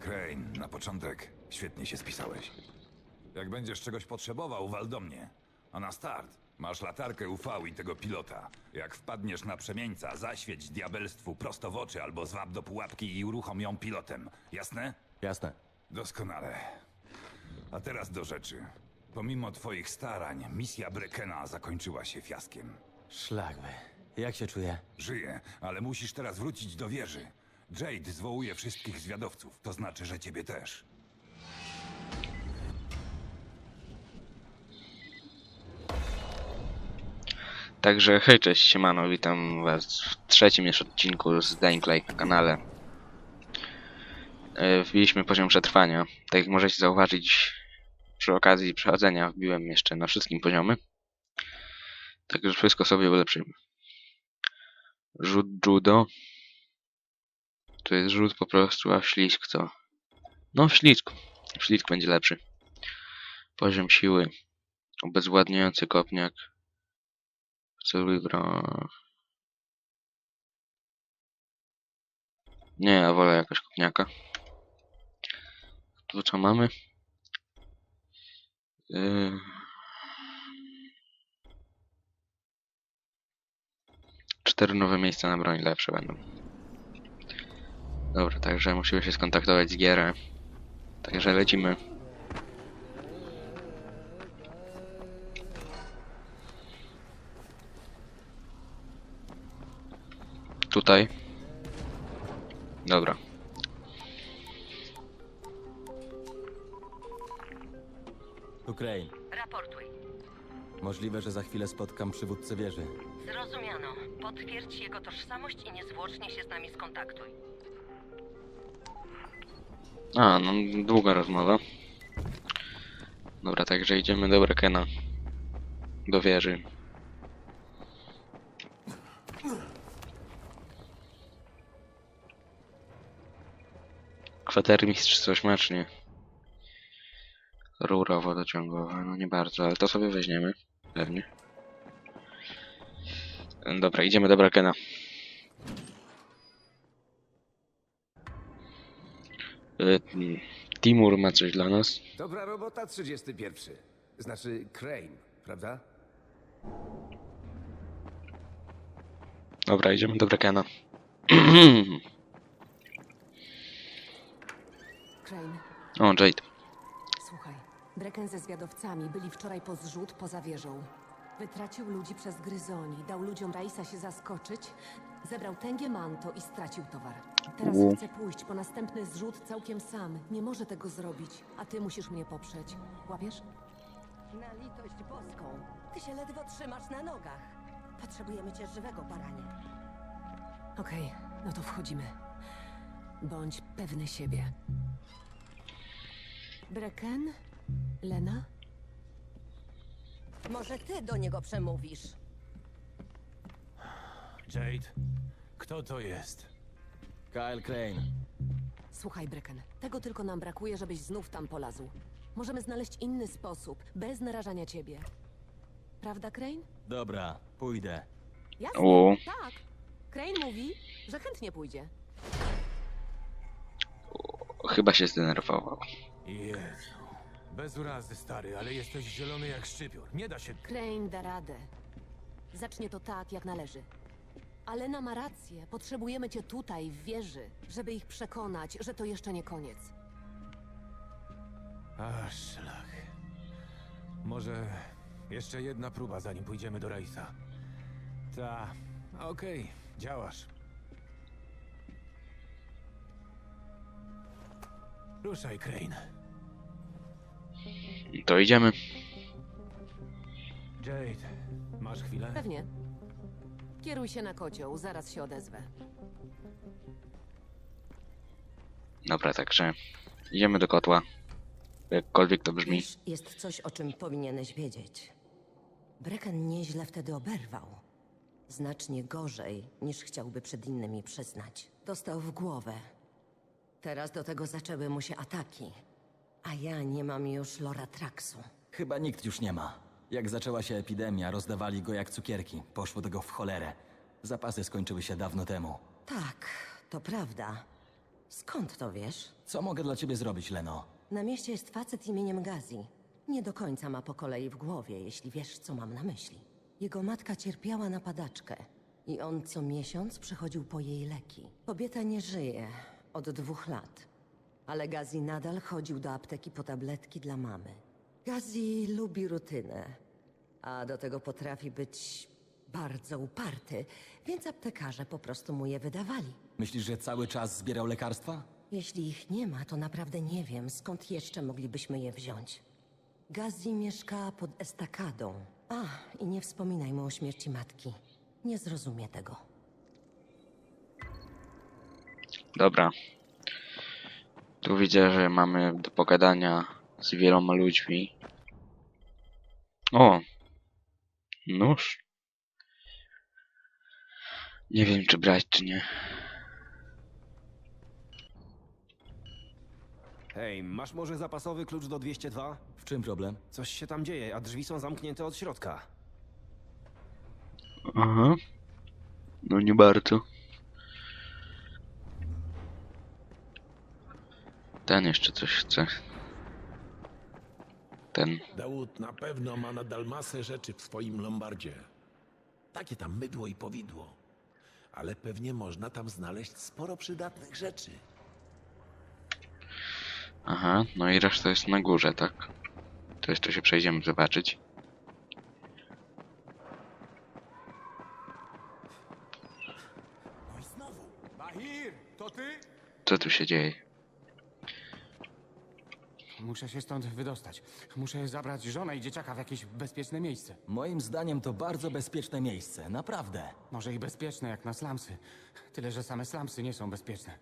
Crane, na początek świetnie się spisałeś. Jak będziesz czegoś potrzebował, wal do mnie. A na start masz latarkę UV i tego pilota. Jak wpadniesz na przemieńca, zaświeć diabelstwu prosto w oczy albo złap do pułapki i uruchom ją pilotem. Jasne? Jasne. Doskonale. A teraz do rzeczy. Pomimo twoich starań, misja Brekena zakończyła się fiaskiem. Szlakby. Jak się czuję? Żyje, ale musisz teraz wrócić do wieży. Jade zwołuje wszystkich zwiadowców, to znaczy, że ciebie też. Także hej, cześć, siemano, witam was w trzecim już odcinku z Dying Light na kanale. E, Wbiliśmy poziom przetrwania. Tak jak możecie zauważyć, przy okazji przechodzenia wbiłem jeszcze na wszystkim poziomy. Także wszystko sobie ulepszymy. Rzut judo. To jest rzut po prostu, a ślisk co? No w ślisku. W ślisku będzie lepszy. Poziom siły. Obezwładniający kopniak. Celuj bro... Nie, ja wolę jakoś kopniaka. Tu co mamy? Cztery nowe miejsca na broń lepsze będą. Dobra, także musimy się skontaktować z Gierę. Także lecimy. Tutaj. Dobra. Crane. Raportuj. Możliwe, że za chwilę spotkam przywódcę wieży. Zrozumiano. Potwierdź jego tożsamość i niezwłocznie się z nami skontaktuj. A, no długa rozmowa. Dobra, także idziemy do Brekena. Do wieży. Kwatermistrz coś macznie. Rura wodociągowa, no nie bardzo, ale to sobie weźmiemy. Pewnie. Dobra, idziemy do Brekena. Y, Timur ma coś dla nas. Dobra robota, 31. Znaczy Crane, prawda? Dobra, idziemy do Brekena. Crane, o, Jade. Brecken ze zwiadowcami byli wczoraj po zrzut poza wieżą. Wytracił ludzi przez gryzoni, dał ludziom Raisa się zaskoczyć, zebrał tęgie manto i stracił towar. Teraz U. chce pójść po następny zrzut całkiem sam. Nie może tego zrobić, a ty musisz mnie poprzeć. Łapiesz? Na litość boską. Ty się ledwo trzymasz na nogach. Potrzebujemy cię żywego, baranie. Okej, no to wchodzimy. Bądź pewny siebie. Brecken? Lena? Może ty do niego przemówisz. Jade, kto to jest? Kyle Crane. Słuchaj, Brecken, tego tylko nam brakuje, żebyś znów tam polazł. Możemy znaleźć inny sposób, bez narażania ciebie. Prawda, Crane? Dobra, pójdę. Jasne, U. tak. Crane mówi, że chętnie pójdzie. Chyba się zdenerwował. Jezu. Bez urazy, stary, ale jesteś zielony jak szczypior. Nie da się... Crane da radę. Zacznie to tak, jak należy. Alena ma rację. Potrzebujemy cię tutaj, w wieży, żeby ich przekonać, że to jeszcze nie koniec. A, szlak. Może jeszcze jedna próba, zanim pójdziemy do Raisa. Ta, okej, działasz. Ruszaj, Crane. To idziemy. Jade, masz chwilę? Pewnie. Kieruj się na kocioł, zaraz się odezwę. Dobra, także idziemy do kotła. Jakkolwiek to brzmi. Wiesz, jest coś, o czym powinieneś wiedzieć. Brecken nieźle wtedy oberwał. Znacznie gorzej, niż chciałby przed innymi przyznać. Dostał w głowę. Teraz do tego zaczęły mu się ataki. A ja nie mam już Loratraksu. Chyba nikt już nie ma. Jak zaczęła się epidemia, rozdawali go jak cukierki. Poszło tego w cholerę. Zapasy skończyły się dawno temu. Tak, to prawda. Skąd to wiesz? Co mogę dla ciebie zrobić, Leno? Na mieście jest facet imieniem Gazi. Nie do końca ma po kolei w głowie, jeśli wiesz, co mam na myśli. Jego matka cierpiała na padaczkę i on co miesiąc przychodził po jej leki. Kobieta nie żyje od dwóch lat, ale Gazi nadal chodził do apteki po tabletki dla mamy. Gazi lubi rutynę, a do tego potrafi być bardzo uparty, więc aptekarze po prostu mu je wydawali. Myślisz, że cały czas zbierał lekarstwa? Jeśli ich nie ma, to naprawdę nie wiem, skąd jeszcze moglibyśmy je wziąć. Gazi mieszka pod estakadą. A, i nie wspominaj mu o śmierci matki. Nie zrozumie tego. Dobra. Tu widzę, że mamy do pogadania z wieloma ludźmi. O! Nóż. Nie wiem, czy brać, czy nie. Hej, masz może zapasowy klucz do 202? W czym problem? Coś się tam dzieje, a drzwi są zamknięte od środka. Aha. No nie bardzo. Ten jeszcze coś chce. Ten. Dawud na pewno ma nadal masę rzeczy w swoim lombardzie. Takie tam mydło i powidło. Ale pewnie można tam znaleźć sporo przydatnych rzeczy. Aha, no i reszta jest na górze, tak? To jeszcze się przejdziemy zobaczyć. No i znowu. Bahir, to ty? Co tu się dzieje? Muszę się stąd wydostać. Muszę zabrać żonę i dzieciaka w jakieś bezpieczne miejsce. Moim zdaniem to bardzo bezpieczne miejsce, naprawdę. Może i bezpieczne jak na slumsy. Tyle, że same slumsy nie są bezpieczne.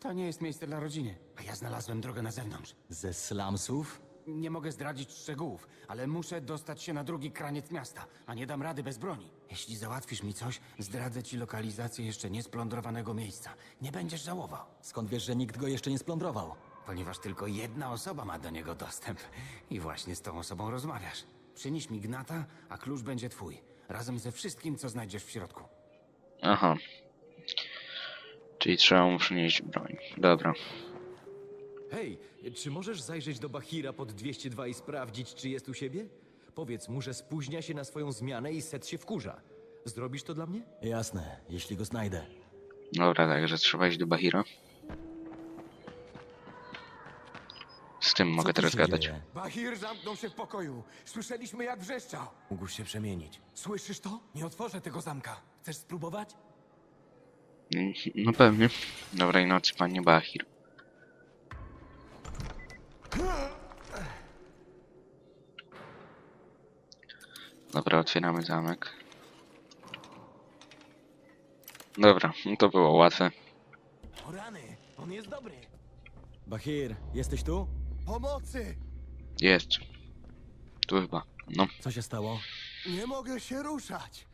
To nie jest miejsce dla rodziny, a ja znalazłem drogę na zewnątrz. Ze slumsów? Nie mogę zdradzić szczegółów, ale muszę dostać się na drugi kraniec miasta, a nie dam rady bez broni. Jeśli załatwisz mi coś, zdradzę ci lokalizację jeszcze niesplądrowanego miejsca. Nie będziesz żałował, Skąd wiesz, że nikt go jeszcze nie splądrował? Ponieważ tylko jedna osoba ma do niego dostęp. I właśnie z tą osobą rozmawiasz. Przynieś mi gnata, a klucz będzie twój. Razem ze wszystkim, co znajdziesz w środku. Aha. Czyli trzeba mu przynieść broń. Dobra. Hej, czy możesz zajrzeć do Bahira pod 202 i sprawdzić, czy jest u siebie? Powiedz mu, że spóźnia się na swoją zmianę i set się wkurza. Zrobisz to dla mnie? Jasne, jeśli go znajdę. Dobra, także trzeba iść do Bahira. Tym mogę teraz gadać. Bahir zamknął się w pokoju. Słyszeliśmy jak wrzeszczał. Mógł się przemienić. Słyszysz to? Nie otworzę tego zamka. Chcesz spróbować? Mm, No pewnie. Dobrej nocy, panie Bahir. Dobra, otwieramy zamek. Dobra, no to było łatwe. O rany, on jest dobry. Bahir, jesteś tu? Pomocy! Jest. Tu chyba. No. Co się stało? Nie mogę się ruszać.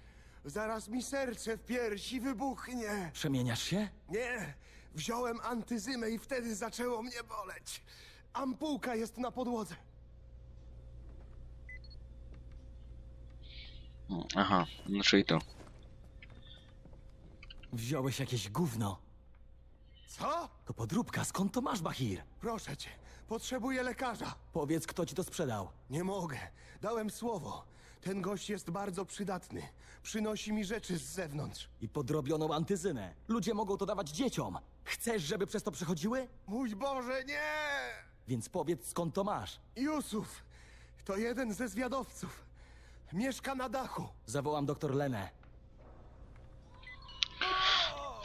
Zaraz mi serce w piersi wybuchnie. Przemieniasz się? Nie, wziąłem antyzymę i wtedy zaczęło mnie boleć. Ampułka jest na podłodze. Aha, no czyli tu. Wziąłeś jakieś gówno. Co? To podróbka, skąd to masz, Bahir? Proszę cię, potrzebuję lekarza. Powiedz, kto ci to sprzedał. Nie mogę. Dałem słowo. Ten gość jest bardzo przydatny. Przynosi mi rzeczy z zewnątrz. I podrobioną antyzynę. Ludzie mogą to dawać dzieciom. Chcesz, żeby przez to przechodziły? Mój Boże, nie! Więc powiedz, skąd to masz. Yusuf, to jeden ze zwiadowców. Mieszka na dachu. Zawołam doktor Lenę.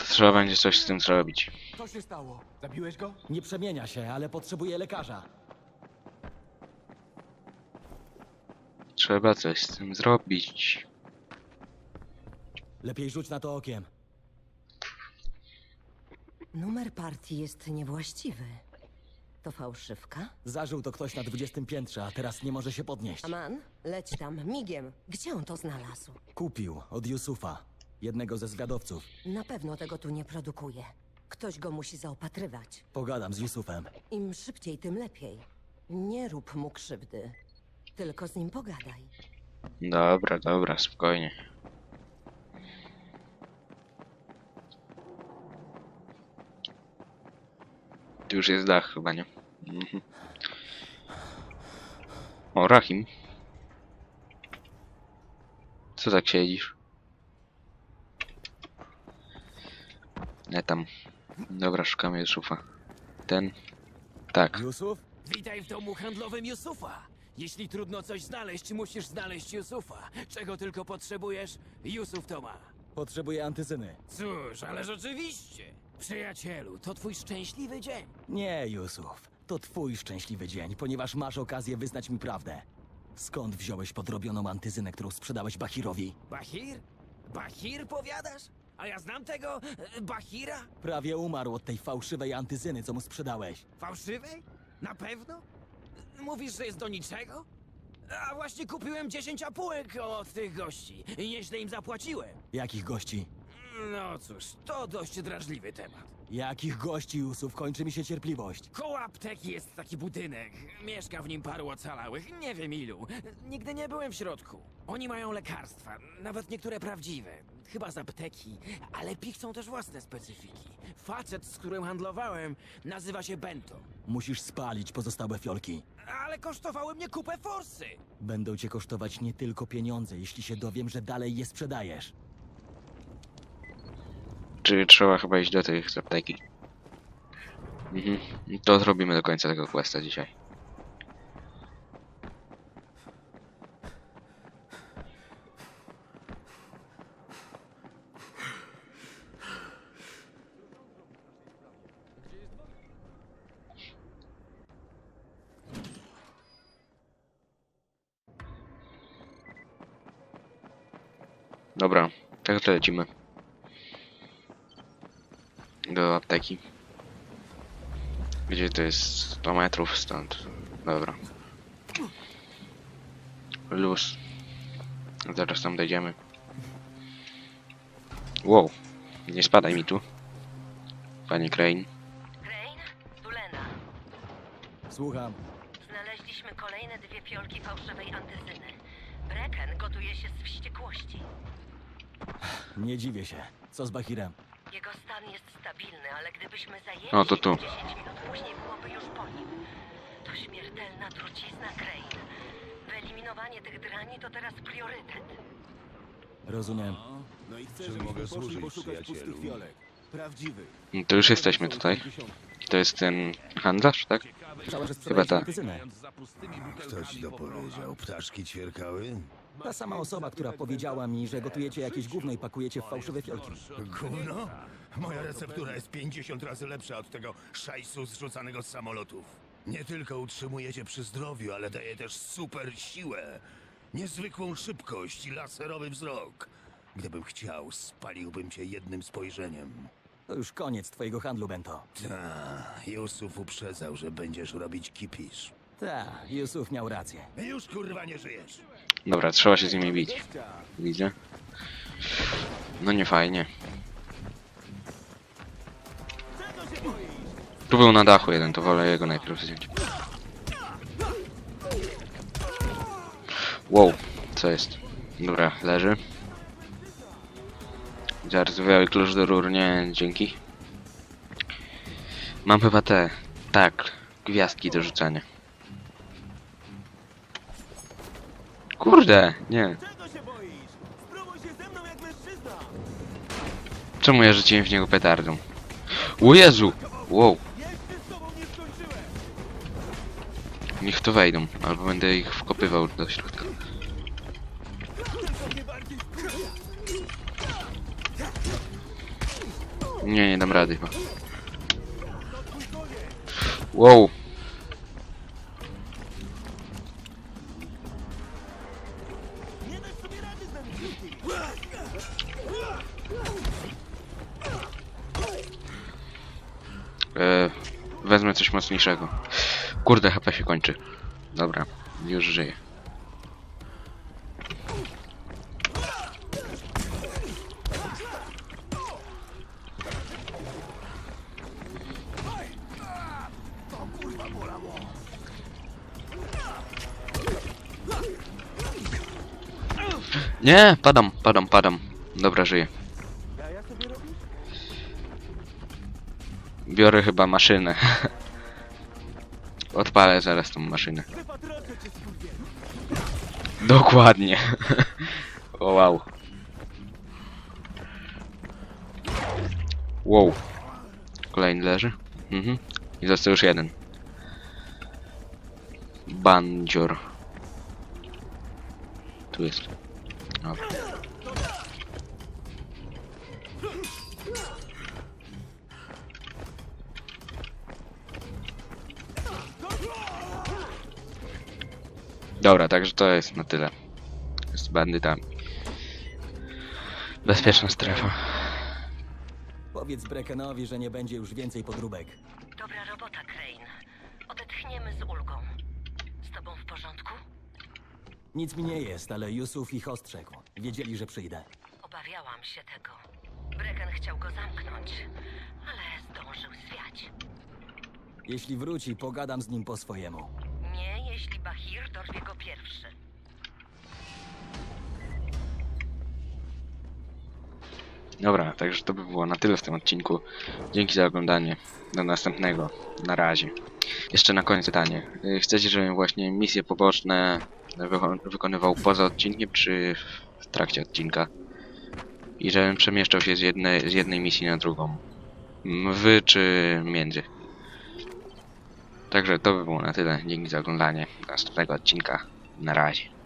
Trzeba będzie coś z tym zrobić. Co się stało? Zabiłeś go? Nie przemienia się, ale potrzebuje lekarza. Trzeba coś z tym zrobić. Lepiej rzuć na to okiem. Numer partii jest niewłaściwy. To fałszywka? Zażył to ktoś na 20 piętrze, a teraz nie może się podnieść. Aman, leć tam, migiem. Gdzie on to znalazł? Kupił od Yusufa, jednego ze zwiadowców. Na pewno tego tu nie produkuje. Ktoś go musi zaopatrywać. Pogadam z Yusufem. Im szybciej, tym lepiej. Nie rób mu krzywdy. Tylko z nim pogadaj. Dobra, dobra, spokojnie. Tu już jest dach chyba, nie? Mhm. O, Rahim. Co tak siedzisz? Nie tam. Dobra, szukamy Yusufa. Ten. Tak. Jusuf? Witaj w domu handlowym Jusufa. Jeśli trudno coś znaleźć, musisz znaleźć Jusufa. Czego tylko potrzebujesz, Jusuf to ma. Potrzebuję antyzyny. Cóż, ależ oczywiście. Przyjacielu, to twój szczęśliwy dzień. Nie, Jusuf. To twój szczęśliwy dzień, ponieważ masz okazję wyznać mi prawdę. Skąd wziąłeś podrobioną antyzynę, którą sprzedałeś Bahirowi? Bahir? Bahir powiadasz? A ja znam tego e, Bahira? Prawie umarł od tej fałszywej antyzyny, co mu sprzedałeś. Fałszywej? Na pewno? Mówisz, że jest do niczego? A właśnie kupiłem 10 apółek od tych gości i nieźle im zapłaciłem. Jakich gości? No cóż, to dość drażliwy temat. Jakich gości, Jusuf? Kończy mi się cierpliwość. Koło apteki jest taki budynek. Mieszka w nim paru ocalałych, nie wiem ilu. Nigdy nie byłem w środku. Oni mają lekarstwa, nawet niektóre prawdziwe. Chyba z apteki, ale pichcą też własne specyfiki. Facet, z którym handlowałem, nazywa się Bento. Musisz spalić pozostałe fiolki. Ale kosztowały mnie kupę forsy. Będą cię kosztować nie tylko pieniądze, jeśli się dowiem, że dalej je sprzedajesz. Czy trzeba chyba iść do tej apteki? Mhm. To zrobimy do końca tego questa dzisiaj. Dobra, tak to lecimy. Do apteki. Gdzie to jest 100 metrów stąd? Dobra. Luz. Zaraz tam dojdziemy. Wow. Nie spadaj mi tu. Panie Crane. Crane? Tu Lena. Słucham. Znaleźliśmy kolejne dwie fiolki fałszywej antyzyny. Brecken gotuje się z wściekłości. Nie dziwię się. Co z Bahirem? Jego stan jest stabilny, ale gdybyśmy zajęli O, to tu. go 10 minut później, byłoby już po nim. To śmiertelna trucizna Crane. Wyeliminowanie tych drani to teraz priorytet. Rozumiem. Czy mogę służyć, przyjacielu? No To już jesteśmy tutaj. To jest ten handlarz, tak? Że Chyba sprzedajesz tak. antysynę. Kto ci to powiedział? Ptaszki ćwierkały? Ta sama osoba, która powiedziała mi, że gotujecie jakieś gówno i pakujecie w fałszywe fiolki. Gówno? Moja receptura jest 50 razy lepsza od tego szajsu zrzucanego z samolotów. Nie tylko utrzymuje cię przy zdrowiu, ale daje też super siłę. Niezwykłą szybkość i laserowy wzrok. Gdybym chciał, spaliłbym cię jednym spojrzeniem. To już koniec twojego handlu, Bento. Ta, Jusuf uprzedzał, że będziesz robić kipisz. Ta, Jusuf miał rację. Już kurwa nie żyjesz. Dobra, trzeba się z nimi bić. Widzę. No nie fajnie. Tu był na dachu jeden, to wolę jego najpierw wziąć. Wow, co jest? Dobra, leży. Zardzewiały klucz do rur, nie, dzięki. Mam chyba te, tak, gwiazdki do rzucania. Kurde, nie. Czemu ja rzuciłem w niego petardą? O Jezu! Wow. Niech to wejdą, albo będę ich wkopywał do środka. Nie, nie dam rady chyba. Wow. Coś mocniejszego. Kurde, HP się kończy. Dobra, już żyję. Nie, padam, padam, padam. Dobra, żyję. Biorę chyba maszynę. Odpalę zaraz tą maszynę. Dokładnie. o wow. Wow. Kolejny leży. Mhm. I został już jeden. Bandzior. Tu jest. Dobra. Dobra, także to jest na tyle. Z bandytami. Bezpieczna strefa. Powiedz Breckenowi, że nie będzie już więcej podróbek. Dobra robota, Crane. Odetchniemy z ulgą. Z tobą w porządku? Nic mi nie jest, ale Yusuf ich ostrzegł. Wiedzieli, że przyjdę. Obawiałam się tego. Brecken chciał go zamknąć, ale zdążył zwiać. Jeśli wróci, pogadam z nim po swojemu. Nie, jeśli Bahir dorwie go pierwszy. Dobra, także to by było na tyle w tym odcinku. Dzięki za oglądanie. Do następnego. Na razie. Jeszcze na koniec pytanie. Y, Chcecie, żebym właśnie misje poboczne wykonywał poza odcinkiem, czy w trakcie odcinka? I żebym przemieszczał się z jednej, z jednej misji na drugą? Wy czy między? Także to by było na tyle. Dzięki za oglądanie. Następnego odcinka. Na razie.